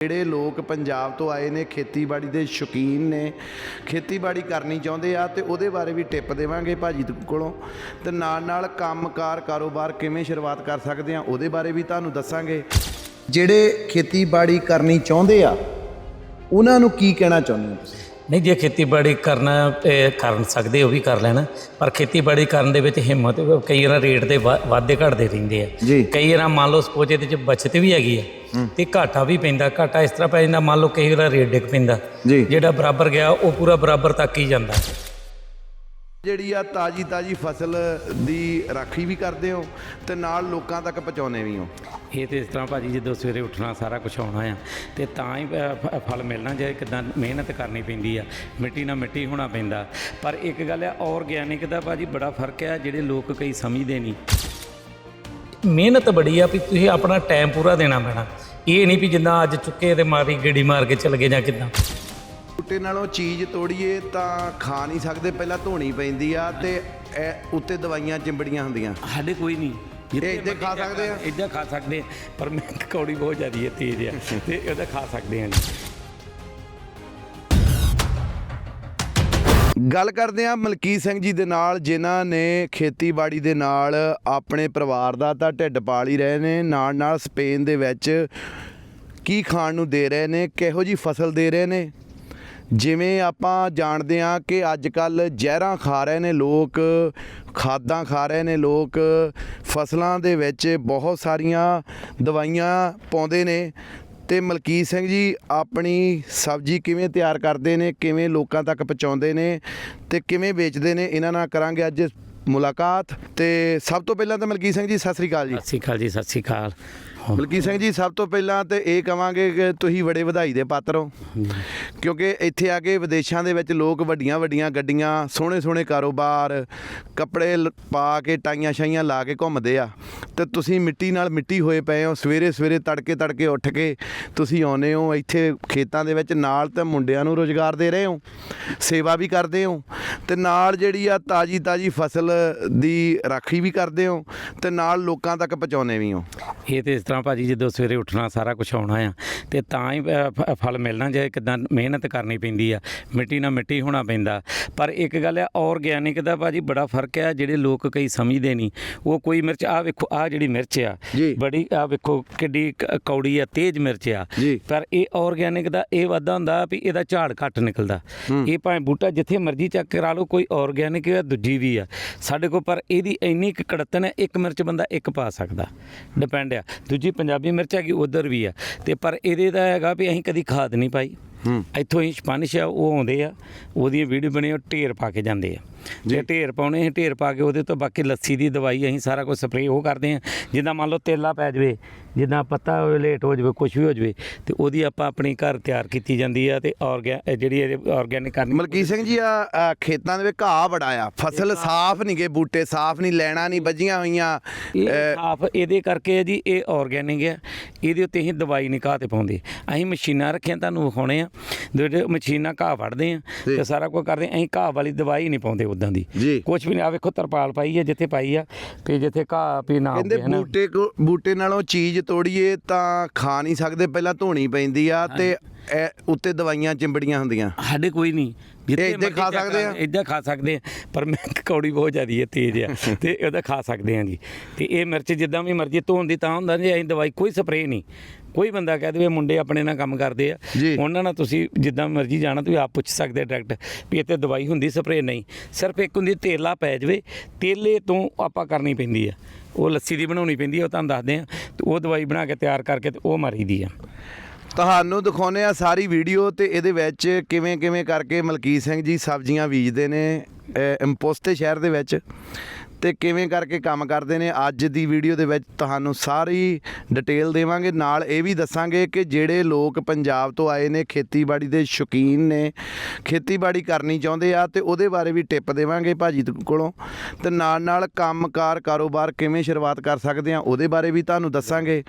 ਜਿਹੜੇ ਲੋਕ ਪੰਜਾਬ ਤੋਂ ਆਏ ਨੇ, ਖੇਤੀਬਾੜੀ ਦੇ ਸ਼ੌਕੀਨ ਨੇ, ਖੇਤੀਬਾੜੀ ਕਰਨੀ ਚਾਹੁੰਦੇ ਆ ਤੇ ਉਹਦੇ ਬਾਰੇ ਵੀ ਟਿਪ ਦੇਵਾਂਗੇ ਭਾਜੀ ਦੇ ਕੋਲੋਂ। ਤੇ ਨਾਲ ਨਾਲ ਕੰਮਕਾਰ ਕਾਰੋਬਾਰ ਕਿਵੇਂ ਸ਼ੁਰੂਆਤ ਕਰ ਸਕਦੇ ਆ, ਉਹਦੇ ਬਾਰੇ ਵੀ ਤੁਹਾਨੂੰ ਦੱਸਾਂਗੇ। ਜਿਹੜੇ ਖੇਤੀਬਾੜੀ ਕਰਨੀ ਚਾਹੁੰਦੇ ਆ, ਉਹਨਾਂ ਨੂੰ ਕੀ ਕਹਿਣਾ ਚਾਹੁੰਦੇ ਹੋ ਤੁਸੀਂ? ਨਹੀਂ ਜੇ ਖੇਤੀਬਾੜੀ ਕਰਨਾ ਇਹ ਕਰ ਸਕਦੇ ਉਹ ਵੀ ਕਰ ਲੈਣਾ ਪਰ ਖੇਤੀਬਾੜੀ ਕਰਨ ਦੇ ਵਿੱਚ ਹਿੰਮਤ ਕਈ ਵਾਰ ਰੇਟ ਦੇ ਵਾਧੇ ਘਟਦੇ ਰਹਿੰਦੇ ਆ। ਕਈ ਵਾਰ ਮੰਨ ਲਓ ਸਪੋਜ਼ ਇਹਦੇ ਚ ਬਚਤ ਵੀ ਹੈਗੀ ਆ ਤੇ ਘਾਟਾ ਵੀ ਪੈਂਦਾ ਘਾਟਾ ਇਸ ਤਰ੍ਹਾਂ ਪੈ ਜਾਂਦਾ ਮੰਨ ਲਓ ਕਈ ਵਾਰ ਰੇਟ ਡਿੱਗ ਪੈਂਦਾ। ਜਿਹੜਾ ਬਰਾਬਰ ਗਿਆ ਉਹ ਪੂਰਾ ਬਰਾਬਰ ਤੱਕ ਹੀ ਜਾਂਦਾ ਜਿਹੜੀ ਆ ਤਾਜੀ ਤਾਜੀ ਫਸਲ ਦੀ ਰਾਖੀ ਵੀ ਕਰਦੇ ਹੋ ਤੇ ਨਾਲ ਲੋਕਾਂ ਤੱਕ ਪਹੁੰਚਾਉਂਦੇ ਵੀ ਹੋ? ਇਹ ਤੇ ਇਸ ਤਰ੍ਹਾਂ ਭਾਜੀ ਜਦੋਂ ਸਵੇਰੇ ਉੱਠਣਾ ਸਾਰਾ ਕੁਝ ਆਉਣਾ ਆ ਤੇ ਤਾਂ ਹੀ ਅ, ਫਲ ਮਿਲਣਾ ਜੇ ਕਿਦਾਂ ਮਿਹਨਤ ਕਰਨੀ ਪੈਂਦੀ ਆ। ਮਿੱਟੀ ਨਾਲ ਮਿੱਟੀ ਹੋਣਾ ਪੈਂਦਾ। ਪਰ ਇੱਕ ਗੱਲ ਆ ਆਰਗੈਨਿਕ ਦਾ ਭਾਜੀ ਬੜਾ ਫ਼ਰਕ ਆ ਜਿਹੜੇ ਲੋਕ ਕਈ ਸਮਝਦੇ ਨਹੀਂ। ਮਿਹਨਤ ਬੜੀ ਆ ਵੀ ਤੁਸੀਂ ਆਪਣਾ ਟਾਈਮ ਪੂਰਾ ਦੇਣਾ ਪੈਣਾ। ਇਹ ਨਹੀਂ ਵੀ ਜਿੱਦਾਂ ਅੱਜ ਚੁੱਕੇ ਤੇ ਮਾਰੀ ਗੇੜੀ ਮਾਰ ਕੇ ਚਲ ਗਏ ਜਾਂ ਕਿਦਾਂ। ਬੂਟੇ ਨਾਲੋਂ ਚੀਜ਼ ਤੋੜੀਏ ਤਾਂ ਖਾ ਨਹੀਂ ਸਕਦੇ ਪਹਿਲਾਂ ਧੋਣੀ ਪੈਂਦੀ ਆ ਤੇ ਇਹ ਉੱਤੇ ਦਵਾਈਆਂ ਚਿੰਬੜੀਆਂ ਹੁੰਦੀਆਂ। ਸਾਡੇ ਕੋਈ ਨਹੀਂ। ਇਹ ਇੱਦਾਂ ਖਾ ਸਕਦੇ ਆ? ਇੱਦਾਂ ਖਾ ਸਕਦੇ ਆ ਪਰ ਮੈਂ ਕੌੜੀ ਬਹੁਤ ਜ਼ਿਆਦੀ ਹੈ ਤੇਜ਼ ਆ ਤੇ ਉਹਦਾ ਖਾ ਸਕਦੇ ਆ ਜੀ ਗੱਲ ਕਰਦੇ ਆ ਮਲਕੀਤ ਸਿੰਘ ਜੀ ਦੇ ਨਾਲ ਜਿਨ੍ਹਾਂ ਨੇ ਖੇਤੀਬਾੜੀ ਦੇ ਨਾਲ ਆਪਣੇ ਪਰਿਵਾਰ ਦਾ ਤਾਂ ਢਿੱਡ ਪਾਲ ਹੀ ਰਹੇ ਨੇ ਨਾਲ ਨਾਲ ਸਪੇਨ ਦੇ ਵਿੱਚ ਕੀ ਖਾਣ ਨੂੰ ਦੇ ਰਹੇ ਨੇ ਕਿਹੋ ਜੀ ਫਸਲ ਦੇ ਰਹੇ ਨੇ? ਜਿਵੇਂ ਆਪਾਂ ਜਾਣਦੇ ਹਾਂ ਕਿ ਅੱਜ ਕੱਲ ਜ਼ਹਿਰਾਂ ਖਾ ਰਹੇ ਨੇ ਲੋਕ, ਖਾਦਾਂ ਖਾ ਰਹੇ ਨੇ ਲੋਕ, ਫਸਲਾਂ ਦੇ ਵਿੱਚ ਬਹੁਤ ਸਾਰੀਆਂ ਦਵਾਈਆਂ ਪਾਉਂਦੇ ਨੇ। ਤੇ ਮਲਕੀਤ ਸਿੰਘ ਜੀ, ਆਪਣੀ ਸਬਜ਼ੀ ਕਿਵੇਂ ਤਿਆਰ ਕਰਦੇ ਨੇ, ਕਿਵੇਂ ਲੋਕਾਂ ਤੱਕ ਪਹੁੰਚਾਉਂਦੇ ਨੇ ਤੇ ਕਿਵੇਂ ਵੇਚਦੇ ਨੇ, ਇਹਨਾਂ ਨਾਲ ਕਰਾਂਗੇ ਅੱਜ ਮੁਲਾਕਾਤ। ਤੇ ਸਭ ਤੋਂ ਪਹਿਲਾਂ ਤਾਂ ਮਲਕੀਤ ਸਿੰਘ ਜੀ, ਸਤਿ ਸ੍ਰੀ ਅਕਾਲ ਜੀ। ਸਤਿ ਸ਼੍ਰੀ ਅਕਾਲ ਜੀ, ਸਤਿ ਸ਼੍ਰੀ ਅਕਾਲ। ਮਲਕੀਤ ਸਿੰਘ ਜੀ ਸਭ ਤੋਂ ਪਹਿਲਾਂ ਤੇ ਇਹ ਕਵਾਂਗੇ ਕਿ ਤੁਸੀਂ ਬੜੇ ਵਧਾਈ ਦੇ ਪਾਤਰ ਹੋ। ਕਿਉਂਕਿ ਇੱਥੇ ਆ ਕੇ ਵਿਦੇਸ਼ਾਂ ਦੇ ਵਿੱਚ ਲੋਕ ਵੱਡੀਆਂ ਵੱਡੀਆਂ ਗੱਡੀਆਂ ਸੋਹਣੇ ਸੋਹਣੇ ਕਾਰੋਬਾਰ ਕੱਪੜੇ ਪਾ ਕੇ ਟਾਈਆਂ ਛਾਈਆਂ ਲਾ ਕੇ ਘੁੰਮਦੇ ਆ। ਤੇ ਤੁਸੀਂ ਮਿੱਟੀ ਨਾਲ ਮਿੱਟੀ ਹੋਏ ਪਏ ਹੋ ਸਵੇਰੇ ਸਵੇਰੇ ਤੜਕੇ ਤੜਕੇ ਉੱਠ ਕੇ ਤੁਸੀਂ ਆਉਨੇ ਹੋ ਇੱਥੇ ਖੇਤਾਂ ਦੇ ਵਿੱਚ ਨਾਲ ਤੇ ਮੁੰਡਿਆਂ ਨੂੰ ਰੋਜ਼ਗਾਰ ਦੇ ਰਹੇ ਹੋ ਸੇਵਾ ਵੀ ਕਰਦੇ ਹੋ ਤੇ ਨਾਲ ਜਿਹੜੀ ਆ ਤਾਜੀ ਤਾਜੀ ਫਸਲ ਦੀ ਰਾਖੀ ਵੀ ਕਰਦੇ ਹੋ ਤੇ ਨਾਲ ਲੋਕਾਂ ਤੱਕ ਪਹੁੰਚਾਉਂਦੇ ਵੀ ਹੋ। ਇਹ ਤੇ ਇਸ ਤਰ੍ਹਾਂ ਭਾਜੀ ਜਦੋਂ ਸਵੇਰੇ ਉੱਠਣਾ ਸਾਰਾ ਕੁਝ ਆਉਣਾ ਆ। ਤੇ ਤਾਂ ਹੀ ਫ- ਫਲ ਮਿਲਣਾ ਜੇ ਕਿਦਾਂ ਮਿਹਨਤ ਕਰਨੀ ਪੈਂਦੀ ਆ। ਮਿੱਟੀ ਨਾਲ ਮਿੱਟੀ ਹੋਣਾ ਪੈਂਦਾ। ਪਰ ਇੱਕ ਗੱਲ ਆ ਆਰਗੈਨਿਕ ਦਾ ਭਾਜੀ ਬੜਾ ਫ਼ਰਕ ਆ ਜਿਹੜੇ ਲੋਕ ਕਈ ਸਮਝਦੇ ਨਹੀਂ। ਉਹ ਕੋਈ ਮਿਰਚ ਆ ਵੇਖੋ ਆ ਜਿਹੜੀ ਮਿਰਚ ਆ ਜੀ। ਬੜੀ ਆ ਵੇਖੋ ਕਿੱਡੀ ਕ- ਕੌੜੀ ਆ ਤੇਜ਼ ਮਿਰਚ ਆ। ਜੀ। ਪਰ ਇਹ ਆਰਗੈਨਿਕ ਦਾ ਇਹ ਵਾਧਾ ਹੁੰਦਾ ਵੀ ਇਹਦਾ ਝਾੜ ਘੱਟ ਨਿਕਲਦਾ। ਇਹ ਭਾਵੇਂ ਬੂਟਾ ਜਿੱਥੇ ਮਰਜ਼ੀ ਚੱਕ ਕਰਾ ਲਓ ਕੋਈ ਆਰਗੈਨਿਕ ਆ ਦੂਜੀ ਵੀ ਆ। ਸਾਡੇ ਕੋਲ ਪਰ ਇਹਦੀ ਇੰਨੀ ਕੁ ਕੜਤਨ ਹੈ ਇੱਕ ਮਿਰਚ ਬੰਦਾ ਇੱਕ ਪਾ ਸਕਦਾ। ਡਿਪੈਂਡ ਆ। ਦੂਜੀ ਪੰਜਾਬੀ ਮਿਰਚ ਹੈਗੀ ਉਧਰ ਵੀ ਆ। ਤੇ ਪਰ ਇਹਦੇ ਦਾ ਹੈਗਾ ਵੀ ਅਸੀਂ ਕਦੀ ਖਾਦ ਨਹੀਂ ਪਾਈ। ਇੱਥੋਂ ਹੀ ਸਪਾਨਿਸ਼ ਆ ਉਹ ਆਉਂਦੇ ਆ ਉਹਦੀਆਂ ਵੀਡੀਓ ਬਣੇ ਉਹ ਢੇਰ ਪਾ ਕੇ ਜਾਂਦੇ ਆ। ਜੇ ਢੇਰ ਪਾਉਣੇ ਅਸੀਂ ਢੇਰ ਪਾ ਕੇ ਉਹਦੇ ਤੋਂ ਬਾਕੀ ਲੱਸੀ ਦੀ ਦਵਾਈ ਅਸੀਂ ਸਾਰਾ ਕੁਝ ਸਪਰੇਅ ਉਹ ਕਰਦੇ ਆ ਜਿੱਦਾਂ ਮੰਨ ਲਓ ਤੇਲਾ ਪੈ ਜਵੇ ਜਿੱਦਾਂ ਪੱਤਾ ਲੇਟ ਹੋ ਜਵੇ ਕੁਝ ਵੀ ਹੋ ਜਵੇ ਤੇ ਉਹਦੀ ਆਪਾਂ ਆਪਣੀ ਘਰ ਤਿਆਰ ਕੀਤੀ ਜਾਂਦੀ ਆ ਤੇ ਆਰਗੈ ਜਿਹੜੀ ਆਰਗੈਨਿਕ ਕਰਨੀ ਮਲਕੀਤ ਸਿੰਘ ਜੀ ਆ ਖੇਤਾਂ ਦੇ ਵਿੱਚ ਘਾਹ ਬੜਾ ਆ। ਫਸਲ ਸਾਫ਼ ਨਹੀਂ ਗੇ ਬੂਟੇ ਸਾਫ਼ ਨਹੀਂ ਲੈਣਾ ਨਹੀਂ ਵੱਜੀਆਂ ਹੋਈਆਂ। ਇਹ ਸਾਫ਼ ਇਹਦੇ ਕਰਕੇ ਹੈ ਜੀ ਇਹ ਆਰਗੈਨਿਕ ਹੈ ਇਹਦੇ ਉੱਤੇ ਅਸੀਂ ਦਵਾਈ ਨਹੀਂ ਘਾਹ ਤੇ ਪਾਉਂਦੇ। ਅਸੀਂ ਮਸ਼ੀਨਾਂ ਰੱਖੀਆਂ ਤੁਹਾਨੂੰ ਵਿਖਾਉਣੇ ਆ। ਜਿਹੜੇ ਮਸ਼ੀਨਾਂ ਘਾਹ ਵੜਦੇ ਆ। ਤੇ ਸਾਰਾ ਕੁਝ ਕਰਦੇ ਆ ਅਸੀਂ ਘਾਹ ਵਾਲੀ ਦਵਾਈ ਨਹੀਂ ਪਾਉਂਦੇ ਉਦਾਂ ਦੀ। ਜੀ। ਕੁਝ ਵੀ ਨਹੀਂ ਆ ਵੇਖੋ ਤਰਪਾਲ ਪਾਈ ਹੈ ਜਿੱਥੇ ਪਾਈ ਆ ਤੇ ਜਿੱਥੇ ਘਾਹ ਵੀ ਨਾ ਕਹਿੰਦੇ ਹੋਵੇ ਹਨਾ ਬੂਟੇ ਕੋ ਬੂਟੇ ਨਾਲੋਂ ਚੀਜ਼ ਤੋੜੀਏ ਤਾਂ ਖਾ ਨਹੀਂ ਸਕਦੇ ਪਹਿਲਾਂ ਧੋਣੀ ਪੈਂਦੀ ਆ ਤੇ ਇਹ ਉੱਤੇ ਦਵਾਈਆਂ ਚਿੰਬੜੀਆਂ ਹੁੰਦੀਆਂ। ਸਾਡੇ ਕੋਈ ਨਹੀਂ। ਇਹ ਇੱਦਾਂ ਖਾ ਸਕਦੇ ਆ? ਇਦਾਂ ਖਾ ਸਕਦੇ ਆ ਪਰ ਮੈਂ ਕੌੜੀ ਬਹੁਤ ਜ਼ਿਆਦੀ ਹੈ ਤੇਜ਼ ਆ ਤੇ ਉਹਦਾ ਖਾ ਸਕਦੇ ਆ ਜੀ। ਤੇ ਇਹ ਮਿਰਚ ਜਿੱਦਾਂ ਵੀ ਮਰਜ਼ੀ ਧੋਣ ਦੀ ਤਾਂ ਹੁੰਦਾ ਜੀ ਅਸੀਂ ਦਵਾਈ ਕੋਈ ਸਪਰੇਅ ਨਹੀਂ। ਕੋਈ ਬੰਦਾ ਕਹਿ ਦੇਵੇ ਮੁੰਡੇ ਆਪਣੇ ਨਾਲ ਕੰਮ ਕਰਦੇ ਆ। ਜੀ। ਉਹਨਾਂ ਨਾਲ ਤੁਸੀਂ ਜਿੱਦਾਂ ਮਰਜ਼ੀ ਜਾਣਾ ਤੁਸੀਂ ਆਪ ਪੁੱਛ ਸਕਦੇ ਡਾਇਰੈਕਟ ਵੀ ਇੱਥੇ ਦਵਾਈ ਹੁੰਦੀ ਸਪਰੇਅ ਨਹੀਂ। ਸਿਰਫ ਇੱਕ ਹੁੰਦੀ ਤੇਲਾ ਪੈ ਜਵੇ ਤੇਲੇ ਤੋਂ ਆਪਾਂ ਕਰਨੀ ਪੈਂਦੀ ਆ। ਉਹ ਲੱਸੀ ਦੀ ਬਣਾਉਣੀ ਪੈਂਦੀ ਆ ਉਹ ਤੁਹਾਨੂੰ ਦੱਸਦੇ ਆ। ਤੇ ਉਹ ਦਵਾਈ ਬਣਾ ਕੇ ਤਿਆਰ ਕਰਕੇ ਤੇ ਉਹ ਮਾਰੀਦੀ ਆ। ਤੁਹਾਨੂੰ ਦਿਖਾਉਨੇ ਆ ਸਾਰੀ ਵੀਡੀਓ ਤੇ ਇਹਦੇ ਵਿੱਚ ਕਿਵੇਂ ਕਿਵੇਂ ਕਰਕੇ ਮਲਕੀਤ ਸਿੰਘ ਜੀ ਸਬਜ਼ੀਆਂ ਬੀਜਦੇ ਨੇ ਅ, ਇੰਪੋਸਤੇ ਸ਼ਹਿਰ ਦੇ ਵਿੱਚ। ਤੇ ਕਿਵੇਂ ਕਰਕੇ ਕੰਮ ਕਰਦੇ ਨੇ, ਅੱਜ ਦੀ ਵੀਡੀਓ ਦੇ ਵਿੱਚ ਤੁਹਾਨੂੰ ਸਾਰੀ ਡਿਟੇਲ ਦੇਵਾਂਗੇ। ਨਾਲ ਇਹ ਵੀ ਦੱਸਾਂਗੇ ਕਿ ਜਿਹੜੇ ਲੋਕ ਪੰਜਾਬ ਤੋਂ ਆਏ ਨੇ, ਖੇਤੀਬਾੜੀ ਦੇ ਸ਼ੌਕੀਨ ਨੇ, ਖੇਤੀਬਾੜੀ ਕਰਨੀ ਚਾਹੁੰਦੇ ਆ ਤੇ ਉਹਦੇ ਬਾਰੇ ਵੀ ਟਿਪ ਦੇਵਾਂਗੇ ਭਾਜੀ ਦੇ ਕੋਲੋਂ। ਤੇ ਨਾਲ ਨਾਲ ਕੰਮਕਾਰ ਕਾਰੋਬਾਰ ਕਿਵੇਂ ਸ਼ੁਰੂਆਤ ਕਰ ਸਕਦੇ ਆ, ਉਹਦੇ ਬਾਰੇ ਵੀ ਤੁਹਾਨੂੰ ਦੱਸਾਂਗੇ।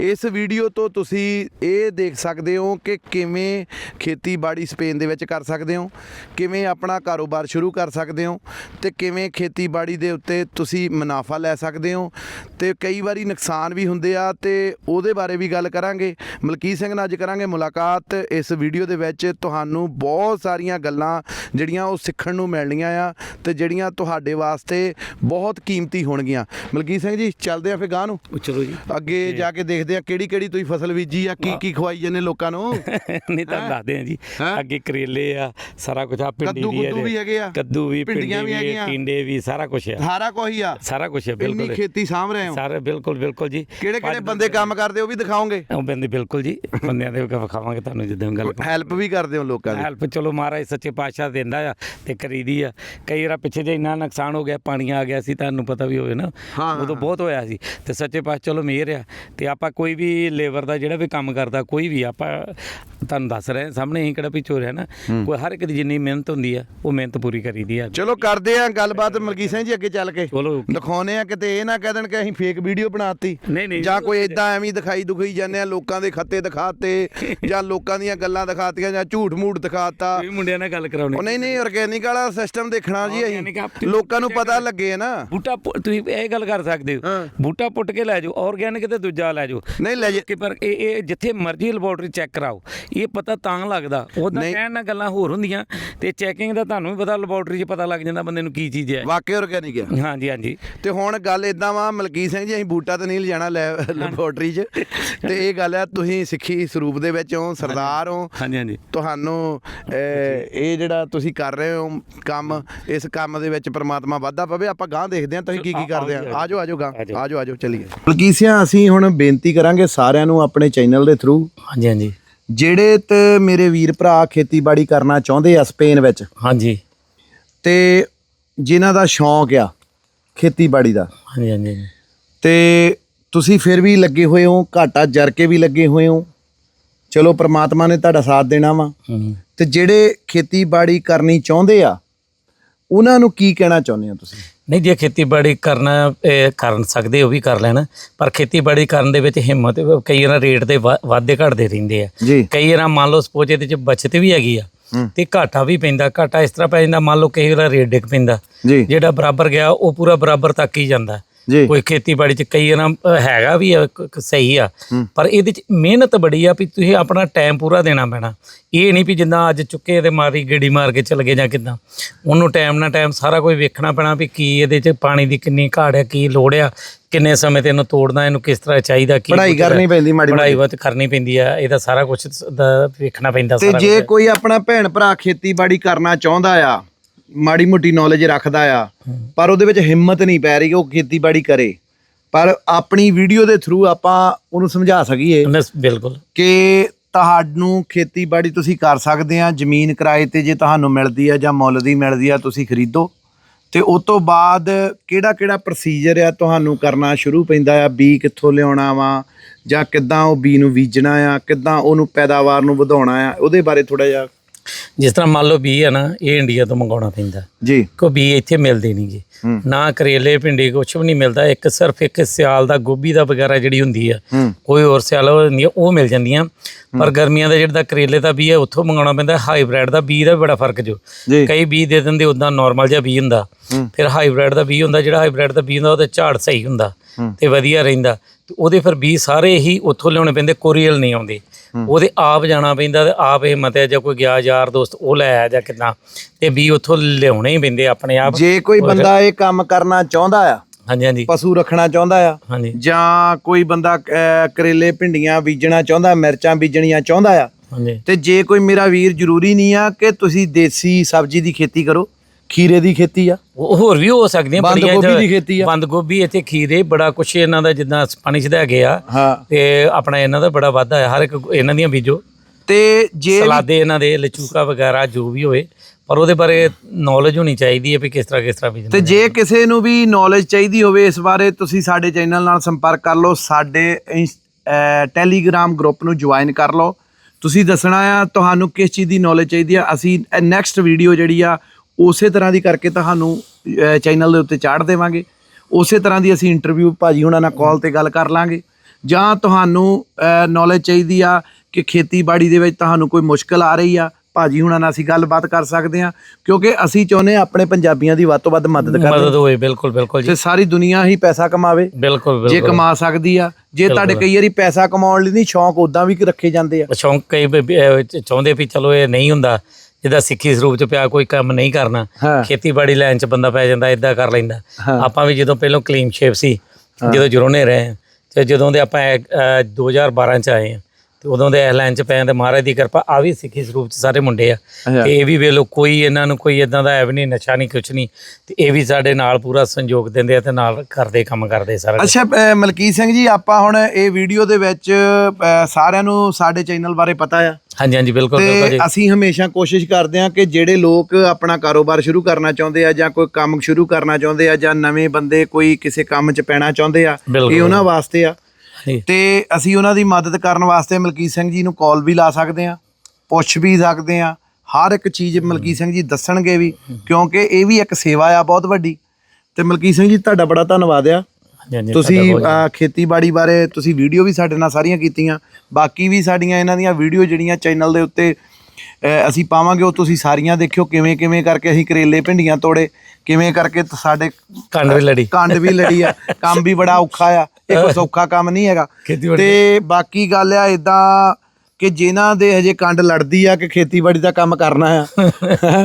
ਇਸ ਵੀਡੀਓ ਤੋਂ ਤੁਸੀਂ ਇਹ ਦੇਖ ਸਕਦੇ ਹੋ ਕਿ ਕਿਵੇਂ ਖੇਤੀਬਾੜੀ ਸਪੇਨ ਦੇ ਵਿੱਚ ਕਰ ਸਕਦੇ ਹੋ, ਕਿਵੇਂ ਆਪਣਾ ਕਾਰੋਬਾਰ ਸ਼ੁਰੂ ਕਰ ਸਕਦੇ ਹੋ ਤੇ ਕਿਵੇਂ ਖੇਤੀਬਾੜੀ ਦੇ ਉੱਤੇ ਤੇ ਤੁਸੀਂ ਮੁਨਾਫਾ ਲੈ ਸਕਦੇ ਹੋ ਤੇ ਕਈ ਵਾਰੀ ਨੁਕਸਾਨ ਵੀ ਹੁੰਦੇ ਆ ਤੇ ਉਹਦੇ ਬਾਰੇ ਵੀ ਗੱਲ ਕਰਾਂਗੇ। ਮਲਕੀਤ ਸਿੰਘ ਨਾਲ ਅੱਜ ਕਰਾਂਗੇ ਮੁਲਾਕਾਤ। ਇਸ ਵੀਡੀਓ ਦੇ ਵਿੱਚ ਤੁਹਾਨੂੰ ਬਹੁਤ ਸਾਰੀਆਂ ਗੱਲਾਂ ਜਿਹੜੀਆਂ ਉਹ ਸਿੱਖਣ ਨੂੰ ਮਿਲਣੀਆਂ ਆ ਤੇ ਜਿਹੜੀਆਂ ਤੁਹਾਡੇ ਵਾਸਤੇ ਬਹੁਤ ਕੀਮਤੀ ਹੋਣਗੀਆਂ। ਮਲਕੀਤ ਸਿੰਘ ਜੀ ਚੱਲਦੇ ਆ ਫਿਰ ਗਾਂ ਨੂੰ। ਚਲੋ ਜੀ। ਅੱਗੇ ਜਾ ਕੇ ਦੇਖਦੇ ਆ ਕਿਹੜੀ ਕਿਹੜੀ ਤੁਸੀਂ ਫਸਲ ਬੀਜੀ ਆ ਕੀ ਕੀ ਖਵਾਈ ਜਾਂਦੇ ਲੋਕਾਂ ਨੂੰ। ਨਹੀਂ ਤਾਂ ਦੱਸਦੇ ਆ ਜੀ? ਅੱਗੇ ਕਰੇਲੇ ਆ ਸਾਰਾ ਕੁਝ ਆ ਪਿੰਡੀ ਵੀ ਕੁੱਦੂ ਵੀ ਹੈਗੇ ਆ। ਕੱਦੂ ਵੀ ਵੀ ਵੀ ਹੈਗੀਆਂ। ਟਿੰਡੇ ਵੀ ਸਾਰਾ ਕੁਝ ਆ। ਸਾਰਾ ਕੁਝ ਆ। ਸਾਰਾ ਕੁਝ ਹੈ ਇੰਨੀ ਬਿਲਕੁਲ ਖੇਤੀ ਸਾਂਭ ਰਹੇ ਹੋ? ਸਾਰੇ ਬਿਲਕੁਲ ਬਿਲਕੁਲ ਜੀ। ਕਿਹੜੇ ਕਿਹੜੇ ਬੰਦੇ ਕੰਮ ਕਰਦੇ ਉਹ ਵੀ ਦਿਖਾਓਗੇ? ਉਹ ਬੰਦੇ ਬਿਲਕੁਲ ਜੀ ਬੰਦਿਆਂ ਦੇ ਵਿਖਾਵਾਂਗੇ ਤੁਹਾਨੂੰ ਜਿੱਦਾਂ ਗੱਲ ਹੈਲਪ ਵੀ ਕਰਦੇ ਹੋ ਲੋਕਾਂ ਦੀ? ਹੈਲਪ ਚਲੋ ਮਹਾਰਾਜ ਸੱਚੇ ਪਾਤਸ਼ਾਹ ਦਿੰਦਾ ਆ ਤੇ ਕਰੀਦੀ ਆ। ਕਈ ਵਾਰ ਪਿੱਛੇ ਜੇ ਇੰਨਾ ਨੁਕਸਾਨ ਹੋ ਗਿਆ ਪਾਣੀ ਆ ਗਿਆ ਸੀ ਤੁਹਾਨੂੰ ਪਤਾ ਵੀ ਹੋਵੇ ਨਾ। ਉਦੋਂ ਬਹੁਤ ਹੋਇਆ ਸੀ। ਤੇ ਸੱਚੇ ਪਾਤਸ਼ਾਹ ਚਲੋ ਮਿਹਰ ਆ। ਤੇ ਆਪਾਂ ਕੋਈ ਵੀ ਲੇਬਰ ਦਾ ਜਿਹੜਾ ਵੀ ਕੰਮ ਕਰਦਾ ਕੋਈ ਵੀ ਆਪਾਂ ਤੁਹਾਨੂੰ ਦੱਸ ਰਹੇ ਸਾਹਮਣੇ ਹੀ ਕਿਹੜਾ ਪਿੱਛੇ ਹੋ ਰਿਹਾ ਨਾ ਕੋਈ ਹਰ ਇੱਕ ਦੀ ਜਿੰਨੀ ਮਿਹਨਤ ਹੁੰਦੀ ਆ ਉਹ ਮਿਹਨਤ ਪੂਰੀ ਕਰੀਦੀ ਆ। ਚਲੋ ਕਰਦੇ ਆ ਗੱਲਬਾਤ। ਮਲਕੀਤ ਸਿੰਘ ਜੀ ਅੱਗੇ ਚੱਲ ਕੇ ਚਲੋ। ਦਿਖਾਉਨੇ ਆ ਕਿਤੇ ਇਹ ਨਾ ਕਹਿ ਦੇਣ ਕਿ ਅਸੀਂ ਫੇਕ ਵੀਡੀਓ ਬਣਾਤੀ। ਨਹੀਂ ਨਹੀਂ। ਜਾਂ ਕੋਈ ਇਦਾਂ ਐਵੇਂ ਹੀ ਦਿਖਾਈ ਦੁਖਾਈ ਜਾਂਦੇ ਆ ਲੋਕਾਂ ਦੇ ਖੱਤੇ ਦਿਖਾਤੇ ਜਾਂ ਲੋਕਾਂ ਦੀਆਂ ਗੱਲਾਂ ਦਿਖਾਤੀਆਂ ਜਾਂ ਝੂਠ ਮੂਠ ਦਿਖਾਤਾ। ਵੀ ਮੁੰਡਿਆਂ ਨਾਲ ਗੱਲ ਕਰਾਉਣੀ। ਨਹੀਂ ਨਹੀਂ ਆਰਗੇਨਿਕ ਵਾਲਾ ਸਿਸਟਮ ਦੇਖਣਾ ਜੀ ਅਸੀਂ। ਲੋਕਾਂ ਨੂੰ ਪਤਾ ਲੱਗੇ ਨਾ। ਬੂਟਾ ਤੁਸੀਂ ਇਹ ਗੱਲ ਕਰ ਸਕਦੇ ਹੋ। ਹਾਂ। ਬੂਟਾ ਪੁੱਟ ਕੇ ਲੈ ਜਾਓ ਆਰਗੈਨਿਕ ਤੇ ਦੂਜਾ ਲੈ ਜਾਓ। ਨਹੀਂ ਲੈ ਜੇ ਕਿ ਪਰ ਇਹ ਇਹ ਜਿੱਥੇ ਮਰਜ਼ੀ ਲੈਬੋਰਟਰੀ ਚੈੱਕ ਕਰਾਓ ਇਹ ਪਤਾ ਤਾਂ ਲੱਗਦਾ। ਉਹਦਾ। ਕਹਿਣ ਨਾਲ ਗੱਲਾਂ ਹੋਰ ਹੁੰਦੀਆਂ ਤੇ ਚੈਕਿੰਗ ਦਾ ਤੁਹਾਨੂੰ ਵੀ ਪਤਾ ਲੈਬੋਰਟਰੀ 'ਚ ਪਤਾ ਲੱਗ ਜਾਂਦਾ ਬੰਦੇ ਨੂੰ ਕੀ ਚੀਜ਼ ਹੈ। ਵਾਕਿਆ ਆਰਗੇਨਿਕ ਆ। ਹਾਂਜੀ ਹਾਂਜੀ। ਤੇ ਹੁਣ ਗੱਲ ਇਦਾਂ ਵਾ ਮਲਕੀਤ ਸਿੰਘ ਜੀ ਅਸੀਂ ਬੂਟਾ ਤਾਂ ਨਹੀਂ ਲਿਜਾਣਾ ਲੈਬੋਰਟਰੀ 'ਚ। ਤੇ ਇਹ ਗੱਲ ਆ ਤੁਸੀਂ ਸਿੱਖੀ ਸਰੂਪ ਦੇ ਵਿੱਚ ਹੋ ਸਰਦਾਰ ਹੋ। ਹਾਂਜੀ ਹਾਂਜੀ ਤੁਹਾਨੂੰ ਇਹ ਜਿਹੜਾ ਤੁਸੀਂ ਕਰ ਰਹੇ ਹੋ ਕੰਮ ਇਸ ਕੰਮ ਦੇ ਵਿੱਚ ਪ੍ਰਮਾਤਮਾ ਵਾਧਾ ਪਵੇ। ਆਪਾਂ ਗਾਂ ਦੇਖਦੇ ਹਾਂ ਤੁਸੀਂ ਕੀ ਕੀ ਕਰਦੇ ਆ। ਆਜੋ ਆਜੋ ਗਾਂ ਆਜੋ। ਆਜੋ ਚੱਲੀਏ। ਬਲਕੀਸਿਆ ਅਸੀਂ ਹੁਣ ਬੇਨਤੀ ਕਰਾਂਗੇ ਸਾਰਿਆਂ ਨੂੰ ਆਪਣੇ ਚੈਨਲ ਦੇ ਥਰੂ। ਹਾਂਜੀ ਹਾਂਜੀ। ਜਿਹੜੇ ਤੇ ਮੇਰੇ ਵੀਰ ਭਰਾ ਖੇਤੀਬਾੜੀ ਕਰਨਾ ਚਾਹੁੰਦੇ ਆ ਸਪੇਨ ਵਿੱਚ। ਹਾਂਜੀ। ਤੇ ਜਿਨ੍ਹਾਂ ਦਾ ਸ਼ੌਂਕ ਆ ਖੇਤੀਬਾੜੀ ਦਾ। ਹਾਂਜੀ ਹਾਂਜੀ ਤੇ ਤੁਸੀਂ ਫਿਰ ਵੀ ਲੱਗੇ ਹੋਏ ਹੋ ਘਾਟਾ ਜਰ ਕੇ ਵੀ ਲੱਗੇ ਹੋਏ ਹੋ। ਚਲੋ ਪ੍ਰਮਾਤਮਾ ਨੇ ਤੁਹਾਡਾ ਸਾਥ ਦੇਣਾ ਵਾ। ਹੂੰ ਤੇ ਜਿਹੜੇ ਖੇਤੀਬਾੜੀ ਕਰਨੀ ਚਾਹੁੰਦੇ ਆ ਉਹਨਾਂ ਨੂੰ ਕੀ ਕਹਿਣਾ ਚਾਹੁੰਦੇ ਆ ਤੁਸੀਂ? ਨਹੀਂ ਜੇ ਖੇਤੀਬਾੜੀ ਕਰਨਾ ਇਹ ਕਰ ਸਕਦੇ ਉਹ ਵੀ ਕਰ ਲੈਣ। ਪਰ ਖੇਤੀਬਾੜੀ ਕਰਨ ਦੇ ਵਿੱਚ ਹਿੰਮਤ ਕਈ ਵਾਰ ਰੇਟ ਦੇ ਵਾਧੇ ਘਟਦੇ ਰਹਿੰਦੇ ਆ। ਜੀ। ਕਈ ਵਾਰ ਮੰਨ ਲਓ ਸਪੋਜ਼ ਇਹਦੇ ਚ ਬਚਤ ਵੀ ਹੈਗੀ ਆ। ਹੂੰ। ਤੇ ਘਾਟਾ ਵੀ ਪੈਂਦਾ ਘਾਟਾ ਇਸ ਤਰ੍ਹਾਂ ਪੈ ਜਾਂਦਾ ਮੰਨ ਲਓ ਕਈ ਵਾਰ ਰੇਟ ਡਿੱਗ ਪੈਂਦਾ ਜਿਹੜਾ ਬਰਾਬਰ ਗਿਆ ਉਹ ਪੂਰਾ ਬਰਾਬਰ ਤੱਕ ਹੀ ਜਾਂਦਾ। ਜੀ ਕੋਈ ਖੇਤੀਬਾੜੀ ਚ ਕਈ ਅ, ਹੈਗਾ ਵੀ ਆ, ਕ- ਕ- ਸਹੀ ਆ। ਪਰ ਇਹਦੇ ਚ ਮਿਹਨਤ ਬੜੀ ਆ ਵੀ ਤੁਸੀਂ ਆਪਣਾ ਟਾਈਮ ਪੂਰਾ ਦੇਣਾ ਪੈਣਾ ਇਹ ਨਹੀਂ ਵੀ ਜਿੱਦਾਂ ਅੱਜ ਚੁੱਕੇ ਤੇ ਮਾਰੀ ਗੇੜੀ ਮਾਰ ਕੇ ਚਲ ਗਏ ਜਾਂ ਕਿਦਾਂ ਉਹਨੂੰ ਟਾਈਮ ਨਾਲ ਟਾਈਮ ਸਾਰਾ ਕੁਝ ਵੇਖਣਾ ਪੈਣਾ ਵੀ ਕੀ ਇਹਦੇ ਚ ਪਾਣੀ ਦੀ ਕਿੰਨੀ ਘਾੜ ਹੈ ਕੀ ਲੋੜ ਆ ਕਿੰਨੇ ਸਮੇਂ ਤੇ ਇਹਨੂੰ ਤੋੜਨਾ ਇਹਨੂੰ ਕਿਸ ਤਰ੍ਹਾਂ ਚਾਹੀਦਾ ਕੀ ਪੜ੍ਹਾਈ ਕੁਛ ਹੈ। ਕਰਨੀ ਪੈਂਦੀ ਮਾੜੀ ਪੜ੍ਹਾਈ ਬਹੁਤ ਕਰਨੀ ਪੈਂਦੀ ਆ ਇਹਦਾ ਸਾਰਾ ਕੁਝ ਦਾ ਵੇਖਣਾ ਪੈਂਦਾ ਤੇ ਸਾਰਾ ਜੇ ਕੁਛ। ਕੋਈ ਆਪਣਾ ਭੈਣ ਭਰਾ ਖੇਤੀਬਾੜੀ ਕਰਨਾ ਚਾਹੁੰਦਾ ਆ ਮਾੜੀ ਮੋਟੀ ਨੌਲੇਜ ਰੱਖਦਾ ਆ ਪਰ ਉਹਦੇ ਵਿੱਚ ਹਿੰਮਤ ਨਹੀਂ ਪੈ ਰਹੀ ਕਿ ਉਹ ਖੇਤੀਬਾੜੀ ਕਰੇ। ਪਰ ਆਪਣੀ ਵੀਡੀਓ ਦੇ ਥਰੂ ਆਪਾਂ ਉਹਨੂੰ ਸਮਝਾ ਸਕੀਏ ਬਿਲਕੁਲ। ਕਿ ਤੁਹਾਨੂੰ ਖੇਤੀਬਾੜੀ ਤੁਸੀਂ ਕਰ ਸਕਦੇ ਆ ਜ਼ਮੀਨ ਕਿਰਾਏ ਤੇ ਜੇ ਤੁਹਾਨੂੰ ਮਿਲਦੀ ਆ ਜਾਂ ਮੁੱਲ ਦੀ ਮਿਲਦੀ ਆ ਤੁਸੀਂ ਖਰੀਦੋ। ਤੇ ਉਸ ਤੋਂ ਬਾਅਦ ਕਿਹੜਾ ਕਿਹੜਾ ਪ੍ਰੋਸੀਜਰ ਆ ਤੁਹਾਨੂੰ ਕਰਨਾ ਸ਼ੁਰੂ ਪੈਂਦਾ ਆ ਬੀ ਕਿੱਥੋਂ ਲਿਆਉਣਾ ਵਾ ਜਾਂ ਕਿੱਦਾਂ ਉਹ ਬੀ ਨੂੰ ਬੀਜਣਾ ਆ ਕਿੱਦਾਂ ਉਹਨੂੰ ਪੈਦਾਵਾਰ ਨੂੰ ਵਧਾਉਣਾ ਆ ਉਹਦੇ ਬਾਰੇ ਥੋੜਾ ਜਿਹਾ ਜਿਸ ਤਰ੍ਹਾਂ ਮੰਨ ਲਓ ਬੀ ਆ ਨਾ ਇਹ ਇੰਡੀਆ ਤੋਂ ਮੰਗਾਉਣਾ ਪੈਂਦਾ। ਜੀ। ਕੋ ਬੀ ਇੱਥੇ ਮਿਲਦੇ ਨਹੀਂਗੇ ਹੂੰ। ਨਾ ਕਰੇਲੇ ਭਿੰਡੀ ਕੁਛ ਵੀ ਨਹੀਂ ਮਿਲਦਾ ਇੱਕ ਸਿਰਫ ਇੱਕ ਸਿਆਲ ਦਾ ਗੋਭੀ ਦਾ ਵਗੈਰਾ ਜਿਹੜੀ ਹੁੰਦੀ ਆ ਹੂੰ। ਕੋਈ ਹੋਰ ਸਿਆਲ ਹੁੰਦੀ ਉਹ ਮਿਲ ਜਾਂਦੀਆਂ। ਪਰ ਗਰਮੀਆਂ ਦਾ ਜਿਹੜਾ ਕਰੇਲੇ ਦਾ ਬੀ ਹੈ ਉੱਥੋਂ ਮੰਗਾਉਣਾ ਪੈਂਦਾ। ਹਾਈਬ੍ਰਿਡ ਦਾ ਬੀ ਦਾ ਵੀ ਬੜਾ ਫ਼ਰਕ ਜੋ। ਕਈ ਬੀ ਦੇ ਦਿੰਦੇ ਉਦਾਂ ਨਾਰਮਲ ਜਿਹਾ ਬੀ ਹੁੰਦਾ। ਹੂੰ। ਫਿਰ ਹਾਈਬ੍ਰਿਡ ਦਾ ਬੀ ਹੁੰਦਾ ਜਿਹੜਾ ਹਾਈਬ੍ਰਿਡ ਦਾ ਬੀ ਹੁੰਦਾ ਉਹਦੇ ਝਾੜ ਸਹੀ ਹੁੰਦਾ ਹੂੰ। ਤੇ ਵਧੀਆ ਰਹਿੰਦਾ। ਤੇ ਉਹਦੇ ਫਿਰ ਬੀ ਸਾਰੇ ਹੀ ਉੱਥੋਂ ਲਿਆਉਣੇ ਪੈਂਦੇ ਕੋਰੀਅਲ ਨਹੀਂ ਆਉਂਦੇ। ਉਹਦੇ ਆਪ ਜਾਣਾ ਪੈਂਦਾ ਤੇ ਆਪ ਇਹ ਮਤੇ ਜਾਂ ਕੋਈ ਗਿਆ ਯਾਰ ਦੋਸਤ ਉਹ ਲੈ ਆਇਆ ਜਾਂ ਕਿਦਾਂ। ਤੇ ਬੀ ਉੱਥੋਂ ਲਿਆਉਣੇ ਹੀ ਪੈਂਦੇ ਆਪਣੇ ਆਪ। ਜੇ ਕੋਈ ਬੰਦਾ ਇਹ ਕੰਮ ਕਰਨਾ ਚਾਹੁੰਦਾ ਆ ਹਾਂਜੀ ਹਾਂਜੀ। ਪਸ਼ੂ ਰੱਖਣਾ ਚਾਹੁੰਦਾ ਆ ਹਾਂਜੀ। ਜਾਂ ਕੋਈ ਬੰਦਾ ਕਰੇਲੇ ਭਿੰਡੀਆਂ ਬੀਜਣਾ ਚਾਹੁੰਦਾ ਮਿਰਚਾਂ ਬੀਜਣੀਆਂ ਚਾਹੁੰਦਾ ਆ ਹਾਂਜੀ। ਤੇ ਜੇ ਕੋਈ ਮੇਰਾ ਵੀਰ ਜ਼ਰੂਰੀ ਨਹੀਂ ਆ ਕਿ ਤੁਸੀਂ ਦੇਸੀ ਸਬਜ਼ੀ ਦੀ ਖੇਤੀ ਕਰੋ ਖੀਰੇ ਦੀ ਖੇਤੀ ਆ। ਉਹ ਹੋਰ ਵੀ ਹੋ ਸਕਦੀਆਂ ਬੰਦ ਗੋਭੀ ਦੀ ਖੇਤੀ ਆ। ਬੰਦ ਗੋਭੀ ਇੱਥੇ ਖੀਰੇ ਬੜਾ ਕੁਛ ਇਹਨਾਂ ਦਾ ਜਿੱਦਾਂ ਸਪੈਨਿਸ਼ ਦਾ ਹੈਗੇ ਆ ਹਾਂ। ਤੇ ਆਪਣਾ ਇਹਨਾਂ ਦਾ ਬੜਾ ਵਾਧਾ ਹੈ ਹਰ ਇੱਕ ਇਹਨਾਂ ਦੀਆਂ ਬੀਜੋ। ਤੇ ਜੇ ਸਲਾਦੇ ਇਹਨਾਂ ਦੇ ਲਚੂਕਾ ਵਗੈਰਾ ਜੋ ਵੀ ਹੋਵੇ ਪਰ ਉਹਦੇ ਬਾਰੇ ਨੌਲੇਜ ਹੋਣੀ ਚਾਹੀਦੀ ਹੈ ਵੀ ਕਿਸ ਤਰ੍ਹਾਂ ਕਿਸ ਤਰ੍ਹਾਂ ਬੀਜਣਾ। ਤੇ ਜੇ ਕਿਸੇ ਨੂੰ ਵੀ ਨੌਲੇਜ ਚਾਹੀਦੀ ਹੋਵੇ ਇਸ ਬਾਰੇ ਤੁਸੀਂ ਸਾਡੇ ਚੈਨਲ ਨਾਲ ਸੰਪਰਕ ਕਰ ਲਓ। ਸਾਡੇ ਟੈਲੀਗ੍ਰਾਮ ਗਰੁੱਪ ਨੂੰ ਜੁਆਇਨ ਕਰ ਲਓ। ਤੁਸੀਂ ਦੱਸਣਾ ਆ ਤੁਹਾਨੂੰ ਕਿਸ ਚੀਜ਼ ਦੀ ਨੌਲੇਜ ਚਾਹੀਦੀ ਆ। ਅਸੀਂ ਨੈਕਸਟ ਵੀਡੀਓ ਜਿਹੜੀ ਆ ਉਸੇ ਤਰ੍ਹਾਂ ਦੀ ਕਰਕੇ ਤੁਹਾਨੂੰ ਚੈਨਲ ਦੇ ਉੱਤੇ ਚਾੜ ਦੇਵਾਂਗੇ। ਉਸੇ ਤਰ੍ਹਾਂ ਦੀ ਅਸੀਂ ਇੰਟਰਵਿਊ ਭਾਜੀ ਹੁਣਾਂ ਨਾਲ ਕਾਲ ਤੇ ਗੱਲ ਕਰ ਲਾਂਗੇ। ਜਾਂ ਤੁਹਾਨੂੰ ਨੌਲੇਜ ਚਾਹੀਦੀ ਆ ਕਿ ਖੇਤੀਬਾੜੀ ਦੇ ਵਿੱਚ ਤੁਹਾਨੂੰ ਕੋਈ ਮੁਸ਼ਕਲ ਆ ਰਹੀ ਆ ਭਾਜੀ ਹੁਣਾਂ ਨਾਲ ਅਸੀਂ ਗੱਲਬਾਤ ਕਰ ਸਕਦੇ ਹਾਂ ਕਿਉਂਕਿ ਅਸੀਂ ਚਾਹੁੰਦੇ ਹਾਂ ਆਪਣੇ ਪੰਜਾਬੀਆਂ ਦੀ ਵੱਧ ਤੋਂ ਵੱਧ ਮਦਦ ਮਦਦ ਕਰਨੀ ਹੋਏ ਬਿਲਕੁਲ ਬਿਲਕੁਲ ਜੀ। ਤੇ ਸਾਰੀ ਦੁਨੀਆ ਹੀ ਪੈਸਾ ਕਮਾਵੇ। ਬਿਲਕੁਲ ਜੇ ਕਮਾ ਸਕਦੀ ਆ ਜੇ ਤੁਹਾਡੇ ਕਈ ਵਾਰੀ ਪੈਸਾ ਕਮਾਉਣ ਲਈ ਨਹੀਂ ਸ਼ੌਂਕ ਉਦਾਂ ਵੀ ਰੱਖੇ ਜਾਂਦੇ ਆ। ਸ਼ੌਂਕ ਕਈ ਚਾਹੁੰਦੇ ਵੀ ਚਲੋ ਇਹ ਨਹੀਂ ਹੁੰਦਾ। ਜਿਹਦਾ ਸਿੱਖੀ ਸਰੂਪ ਚ ਪਿਆ ਕੋਈ ਕੰਮ ਨਹੀਂ ਕਰਨਾ ਹਾਂ ਖੇਤੀਬਾੜੀ ਲਾਈਨ ਚ ਬੰਦਾ ਪੈ ਜਾਂਦਾ ਇਦਾਂ ਕਰ ਲੈਂਦਾ ਹਾਂ। ਆਪਾਂ ਵੀ ਜਦੋਂ ਪਹਿਲਾਂ ਕਲੀਨ ਸ਼ੇਪ ਸੀ ਜਦੋਂ ਜੁਰੋਨੇ ਰਹੇ ਹਾਂ, ਤੇ ਜਦੋਂ ਦੇ ਆਪਾਂ ਇਹ, ਅਹ, 2012 ਚ ਆਏ ਹਾਂ ਤੇ ਉਦੋਂ ਦੇ ਇਸ ਲਾਈਨ ਚ ਪਏ ਹਾਂ ਤੇ ਮਹਾਰਾਜ ਦੀ ਕਿਰਪਾ ਆ ਵੀ ਸਿੱਖੀ ਸਰੂਪ ਚ ਸਾਰੇ ਮੁੰਡੇ ਆ ਅੱਛਾ। ਤੇ ਇਹ ਵੀ ਵੇਖ ਲਓ ਕੋਈ ਇਹਨਾਂ ਨੂੰ ਕੋਈ ਇਦਾਂ ਦਾ ਐ ਵੀ ਨਹੀਂ ਨਸ਼ਾ ਨਹੀਂ ਕੁਛ ਨਹੀਂ ਤੇ ਇਹ ਵੀ ਸਾਡੇ ਨਾਲ ਪੂਰਾ ਸੰਯੋਗ ਦਿੰਦੇ ਆ ਤੇ ਨਾਲ ਕਰਦੇ ਕੰਮ ਕਰਦੇ ਸਾਰਾ ਕੁਛ। ਅੱਛਾ ਅ, ਮਲਕੀਤ ਸਿੰਘ ਜੀ ਆਪਾਂ ਹੁਣ ਇਹ ਵੀਡੀਓ ਦੇ ਵਿੱਚ ਅ, ਸਾਰਿਆਂ ਨੂੰ ਸਾਡੇ ਚੈਨਲ ਬਾਰੇ ਪਤਾ ਆ ਹਾਂਜੀ ਹਾਂਜੀ ਬਿਲਕੁਲ ਬਿਲਕੁਲ ਤੇ ਜੀ। ਅਸੀਂ ਹਮੇਸ਼ਾ ਕੋਸ਼ਿਸ਼ ਕਰਦੇ ਹਾਂ ਕਿ ਜਿਹੜੇ ਲੋਕ ਆਪਣਾ ਕਾਰੋਬਾਰ ਸ਼ੁਰੂ ਕਰਨਾ ਚਾਹੁੰਦੇ ਆ ਜਾਂ ਕੋਈ ਕੰਮ ਸ਼ੁਰੂ ਕਰਨਾ ਚਾਹੁੰਦੇ ਆ ਜਾਂ ਨਵੇਂ ਬੰਦੇ ਕੋਈ ਕਿਸੇ ਕੰਮ 'ਚ ਪੈਣਾ ਚਾਹੁੰਦੇ ਆ ਬਿਲਕੁਲ। ਇਹ ਉਹਨਾਂ ਵਾਸਤੇ ਆ। ਜੀ ਤੇ ਅਸੀਂ ਉਹਨਾਂ ਦੀ ਮਦਦ ਕਰਨ ਵਾਸਤੇ ਮਲਕੀਤ ਸਿੰਘ ਜੀ ਨੂੰ ਕਾਲ ਵੀ ਲਾ ਸਕਦੇ ਆ ਪੁੱਛ ਵੀ ਸਕਦੇ ਆ ਹਰ ਇੱਕ ਚੀਜ਼ ਮਲਕੀਤ ਸਿੰਘ ਜੀ ਦੱਸਣਗੇ ਵੀ ਕਿਉਂਕਿ ਇਹ ਵੀ ਇੱਕ ਸੇਵਾ ਆ ਬਹੁਤ ਵੱਡੀ। ਤੇ ਮਲਕੀਤ ਸਿੰਘ ਜੀ ਤੁਹਾਡਾ ਬੜਾ ਧੰਨਵਾਦ ਆ। ਹਾਂਜੀ ਤੁਸੀਂ ਅਹ, ਖੇਤੀਬਾੜੀ ਬਾਰੇ ਤੁਸੀਂ ਵੀਡੀਓ ਵੀ ਸਾਡੇ ਨਾਲ ਸਾਰੀਆਂ ਕੀਤੀਆਂ। ਬਾਕੀ ਵੀ ਸਾਡੀਆਂ ਇਹਨਾਂ ਦੀਆਂ ਵੀਡੀਓ ਜਿਹੜੀਆਂ ਚੈਨਲ ਦੇ ਉੱਤੇ ਅਹ, ਅਸੀਂ ਪਾਵਾਂਗੇ ਉਹ ਤੁਸੀਂ ਸਾਰੀਆਂ ਦੇਖਿਓ ਕਿਵੇਂ ਕਿਵੇਂ ਕਰਕੇ ਅਸੀਂ ਕਰੇਲੇ ਭਿੰਡੀਆਂ ਤੋੜੇ ਕਿਵੇਂ ਕਰਕੇ ਤ- ਸਾਡੇ ਕੰਡ ਵੀ ਲੜੀ। ਕੰਡ ਵੀ ਲੜੀ ਆ। ਕੰਮ ਵੀ ਬੜਾ ਔਖਾ ਆ। ਇਹ ਕੋਈ ਸੌਖਾ ਕੰਮ ਨਹੀਂ ਹੈਗਾ। ਖੇਤੀਬਾੜੀ ਤੇ ਬਾਕੀ ਗੱਲ ਆ ਇਦਾਂ ਕਿ ਜਿਨ੍ਹਾਂ ਦੇ ਹਜੇ ਕੰਡ ਲੜਦੀ ਆ ਕਿ ਖੇਤੀਬਾੜੀ ਦਾ ਕੰਮ ਕਰਨਾ ਆ।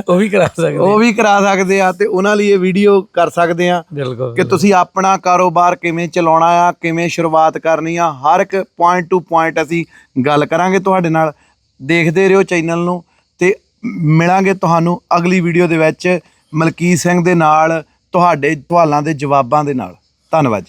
ਉਹ ਵੀ ਕਰਾ ਸਕਦੇ ਉਹ ਵੀ ਕਰਾ ਸਕਦੇ ਆ ਤੇ ਉਹਨਾਂ ਲਈ ਇਹ ਵੀਡੀਓ ਕਰ ਸਕਦੇ ਆ ਬਿਲਕੁਲ ਕਿ ਤੁਸੀਂ ਆਪਣਾ ਕਾਰੋਬਾਰ ਕਿਵੇਂ ਚਲਾਉਣਾ ਆ ਕਿਵੇਂ ਸ਼ੁਰੂਆਤ ਕਰਨੀ ਆ ਹਰ ਇੱਕ ਪੁਆਇੰਟ ਟੂ ਪੁਆਇੰਟ ਅਸੀਂ ਗੱਲ ਕਰਾਂਗੇ ਤੁਹਾਡੇ ਨਾਲ। ਦੇਖਦੇ ਰਹੋ ਚੈਨਲ ਨੂੰ ਤੇ ਮਿਲਾਂਗੇ ਤੁਹਾਨੂੰ ਅਗਲੀ ਵੀਡੀਓ ਦੇ ਵਿੱਚ ਮਲਕੀਤ ਸਿੰਘ ਦੇ ਨਾਲ ਤੁਹਾਡੇ ਸਵਾਲਾਂ ਦੇ ਜਵਾਬਾਂ ਦੇ ਨਾਲ। ਧੰਨਵਾਦ ਜੀ।